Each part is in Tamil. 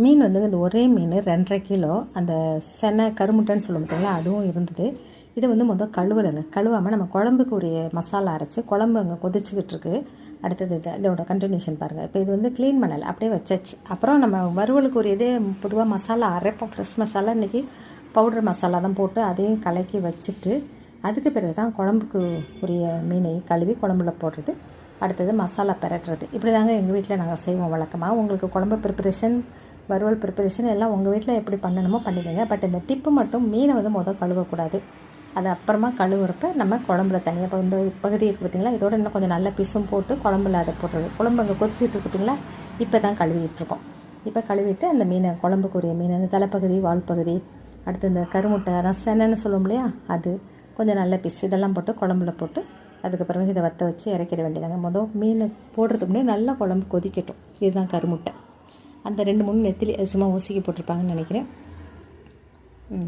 மீன் வந்து இந்த ஒரே மீன் ரெண்டரை கிலோ. அந்த செனை கருமுட்டைன்னு சொல்ல பார்த்தீங்களா அதுவும் இருந்தது. இதை வந்து மொதல் கழுவலைங்க கழுவாமல் நம்ம குழம்புக்கு உரிய மசாலா அரைச்சி குழம்பு அங்கே கொதிச்சுக்கிட்டு இருக்கு அடுத்தது இது இதோட கண்டினியூஷன் பாருங்கள் இப்போ இது வந்து க்ளீன் பண்ணலை அப்படியே வச்சாச்சு. அப்புறம் நம்ம வறுவலுக்கு ஒரு இதே பொதுவாக மசாலா அரைப்போம். ஃப்ரெஷ் மசாலா இன்றைக்கி பவுடர் மசாலா தான் போட்டு அதையும் கலக்கி வச்சுட்டு அதுக்கு பிறகு தான் குழம்புக்கு உரிய மீனை கழுவி குழம்புல போடுறது. அடுத்தது மசாலா பெரட்டுறது. இப்படி தாங்க எங்கள் வீட்டில் நாங்கள் செய்வோம் வழக்கமாக உங்களுக்கு குழம்பு ப்ரிப்பரேஷன் வறுவல் ப்ரிப்பரேஷன் எல்லாம் உங்கள் வீட்டில் எப்படி பண்ணணுமோ பண்ணிக்கோங்க. பட் இந்த டிப்பு மட்டும் மீனை வந்து முதல் கழுவக்கூடாது. அது அப்புறமா கழுவுறப்ப நம்ம குழம்புல தனியாக இப்போ இந்த பகுதி இருக்குது பார்த்திங்களா இதோட இன்னும் கொஞ்சம் நல்ல பிசும் போட்டு குழம்புல அதை போட்டுருது குழம்பு அங்கே கொதிச்சிட்டு இருக்கு இப்போ தான் கழுவிட்டுருக்கோம் இப்போ கழுவிட்டு அந்த மீனை குழம்புக்குரிய மீன் அந்த தலைப்பகுதி வால் பகுதி அடுத்து இந்த கருமுட்டை அதான் செனன்னு சொல்லுவோம் இல்லையா? அது கொஞ்சம் நல்ல பீஸ் இதெல்லாம் போட்டு குழம்புல போட்டு அதுக்கப்புறம் இதை வற்ற வச்சு இறக்கிட வேண்டியதாங்க. மொதல் மீன் போடுறதுக்கு முன்னாடி நல்லா குழம்பு கொதிக்கட்டும். இதுதான் கருமுட்டை. அந்த ரெண்டு மூணு நெத்திலி சும்மா ஊசிக்கி போட்டிருப்பாங்கன்னு நினைக்கிறேன்.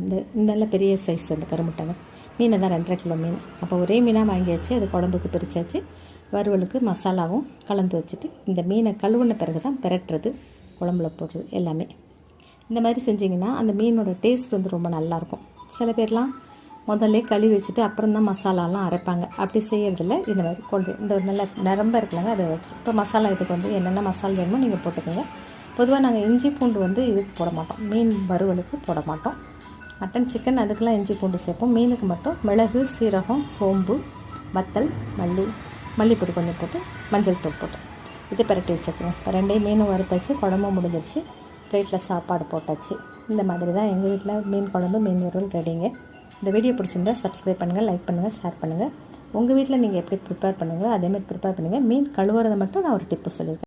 இந்த நல்ல பெரிய சைஸ் அந்த கருமுட்டைங்க. மீனை தான் ரெண்டரை கிலோ மீன். அப்போ ஒரே மீனாக வாங்கியாச்சு அது குழம்புக்கு பிரித்தாச்சு வறுவலுக்கு மசாலாவும் கலந்து வச்சுட்டு இந்த மீனை கழுவுன பிறகு தான் பெரட்டுறது குழம்புல போடுறது எல்லாமே. இந்த மாதிரி செஞ்சிங்கன்னா அந்த மீனோட டேஸ்ட் வந்து ரொம்ப நல்லாயிருக்கும். சில பேர்லாம் முதல்ல கழுவி வச்சுட்டு அப்புறம் தான் மசாலாலாம் அரைப்பாங்க. அப்படி செய்யறதில்ல இந்த மாதிரி கொண்டு இந்த ஒரு நல்ல நிரம்ப இருக்குல்லங்க அதை. வச்சு இப்போ மசாலா இதுக்கு வந்து என்னென்ன மசாலா வேணுமோ நீங்கள் போட்டுக்கோங்க. பொதுவாக நாங்கள் இஞ்சி பூண்டு வந்து இதுக்கு போட மாட்டோம். மீன் வறுவலுக்கு போட மாட்டோம். மட்டன் சிக்கன் அதுக்கெல்லாம் இஞ்சி பூண்டு சேர்ப்போம். மீனுக்கு மட்டும் மிளகு சீரகம் சோம்பு வத்தல் மல்லி மல்லிப்பொடி கொஞ்சம் போட்டு மஞ்சள் தூள் போட்டு இது பரட்டி வச்சாச்சுங்க. இப்போ ரெண்டையும் மீனும் வறுத்தாச்சு குழம்பும் முடிஞ்சிருச்சு. பிளேட்டில் சாப்பாடு போட்டாச்சு. இந்த மாதிரி தான் எங்கள் வீட்டில் மீன் குழம்பு மீன் வறுவல் ரெடிங்க. இந்த வீடியோ பிடிச்சிருந்தா சப்ஸ்கிரைப் பண்ணுங்கள் லைக் பண்ணுங்கள் ஷேர் பண்ணுங்கள் உங்கள் வீட்டில் நீங்கள் எப்படி ப்ரிப்பேர் பண்ணுங்களோ அதேமாதிரி ப்ரிப்பேர் பண்ணுங்கள் மீன் கழுவுறதை மட்டும் நான் ஒரு டிப்பு சொல்லியிருக்கேன்